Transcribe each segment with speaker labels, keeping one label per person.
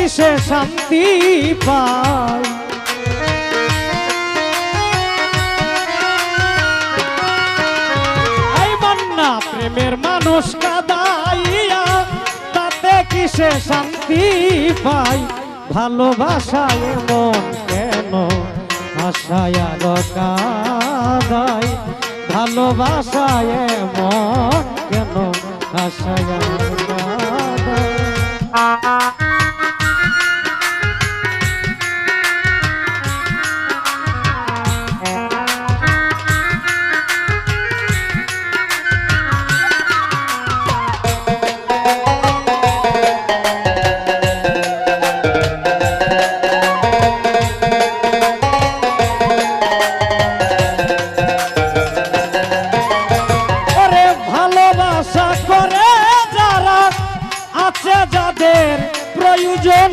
Speaker 1: কিসে শান্তি পায় প্রেমের মানুষ কাদাইয়া, তাতে কিসে শান্তি পাই? ভালোবাসায় মন কেন আশায় কাদাই? ভালোবাসায় মন কেন আশায় কাদাই? আছে যাদের প্রয়োজন?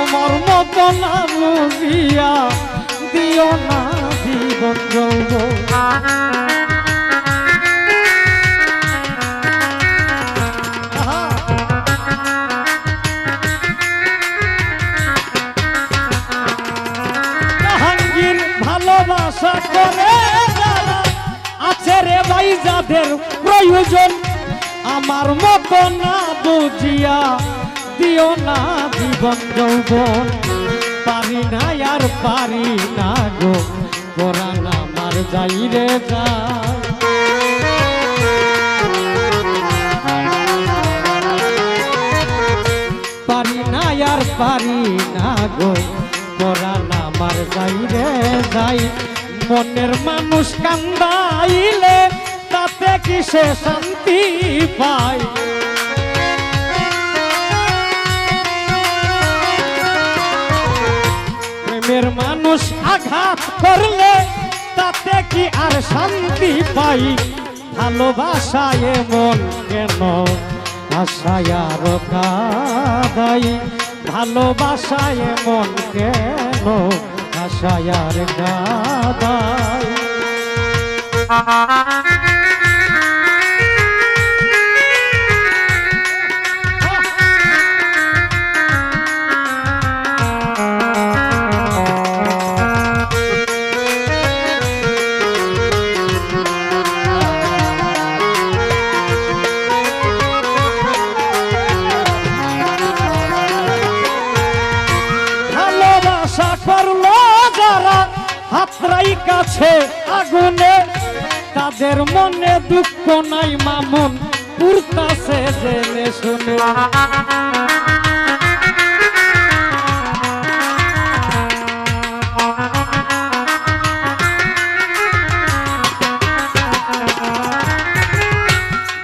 Speaker 1: আমার মতো না বুঝিয়া দিও না জীবন করে আছে রে ভাই, যাদের প্রয়োজন আমার মতো না বুঝিয়া দিও না জীবন যৌবন। পারি না আর পারি না গো কোরআন আমার যাই রে যায়। পারি না আর পারি না গো পরাণ আমার যাই রে যাই মনের মানুষ কান্দাইলে কিসে শান্তি পায়। প্রেমের মানুষ আঘাত করলে তাতে কি আর শান্তি পাই? ভালোবাসায় মন কেন? আশায় আর কাদাই। ভালোবাসায় মন কেন? আশায় আর কাদাই। হাতরাই কাছে আগুনে। তাদের মনে দুঃখ নাই মামুন, পুরতাছে জেনে শুনে।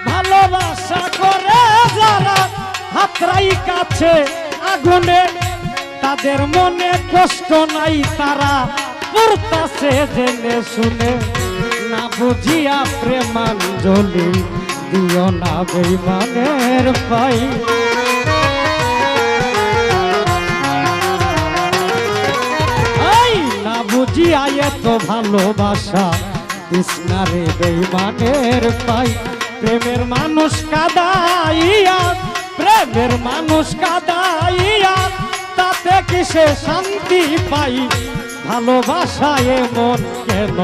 Speaker 1: ভালোবাসা করে যারা হাতরাই কাছে আগুনে, তাদের মনে কষ্ট নাই তারা। পড়তাছে জেনে শুনে না বুঝিয়া প্রেমাঞ্জলি দিও না বেইমানের পাই। না বুঝিয়া এত ভালোবাসা কৃষ্ণারে বেইমানের পাই। প্রেমের মানুষ কাদাইয়া, প্রেমের মানুষ কাদাইয়া তাতে কিসে শান্তি পাই? ভালোবাসায় মন কেন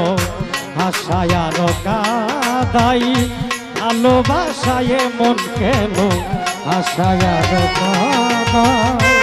Speaker 1: আশায় আর কাদাই? ভালোবাসায় মন কেন আশায় আর কাদাই?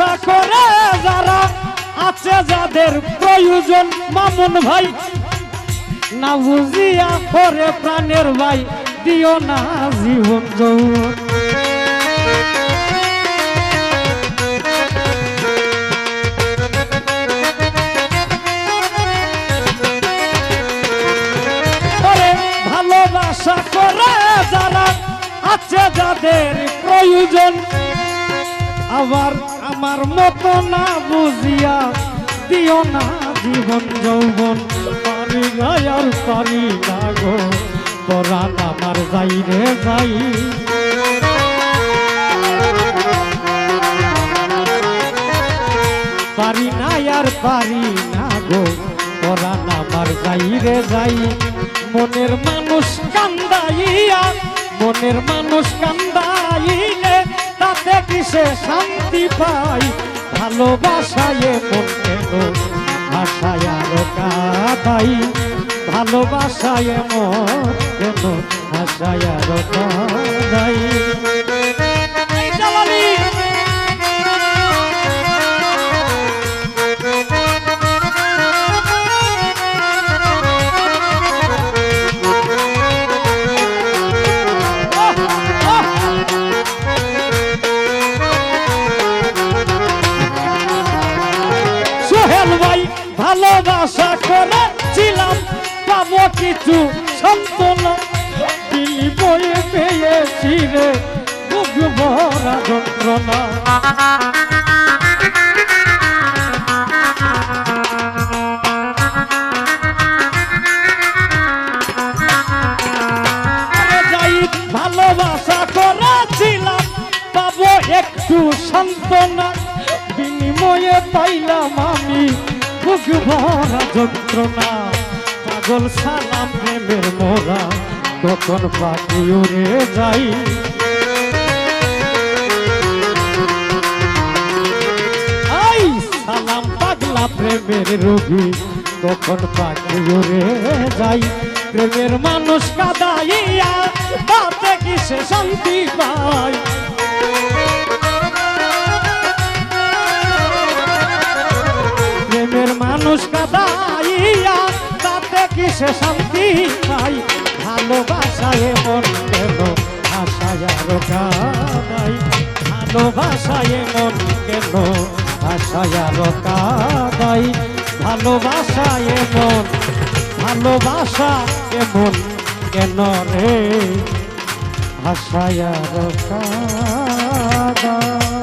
Speaker 1: ভালোবাসা করে যারা আছে যাদের প্রয়োজন, মামুন ভাই, না বুঝিয়া পরে প্রাণের ভাই, দিও না জীবন যৌবন। ভালোবাসা করে যারা আছে যাদের প্রয়োজন, আবার আমার মতো না বুঝিয়া দিও না জীবন যৌবন। পারি আর পারি গো আমার যাই রে যাই। পারি না আর পারি না গো, পরাণ আমার যাই রে যাই। মনের মানুষ কান্দাইয়া, মনের মানুষ কান্দাইলে তাতে কিসে শান্তি পাই? ভালোবাসায় মন ভাষায় আর কাদাই। ভালোবাসায় মন কেন? ভাষায় আর কাদাই। ভালোবাসা করেছিলাম পাবো কিছু সন্তনা ভালোবাসা করেছিলাম পাবো একটু সান্ত্বনা বিনিময়ে পাইলাম আমি বুক ভরা যন্ত্রণা, পাগল সালাম প্রেমের মোরা কখন পাখি উড়ে যাই। আই, সালাম পাগলা প্রেমের রোগী কখন পাখি উড়ে যাই। প্রেমের মানুষ কাদাইয়া, তাতে কিসে শান্তি পাই? মানুষ কাদাইয়া, তাতে কিসে শান্তি পাই ভালোবাসায় মন কেন আশায় আরও কাদাই? ভালোবাসায় মন কেন আশায় আরও কাদাই? ভালোবাসায় মন ভালোবাসা এমন কেন রে? আশায় আরও কাদাই।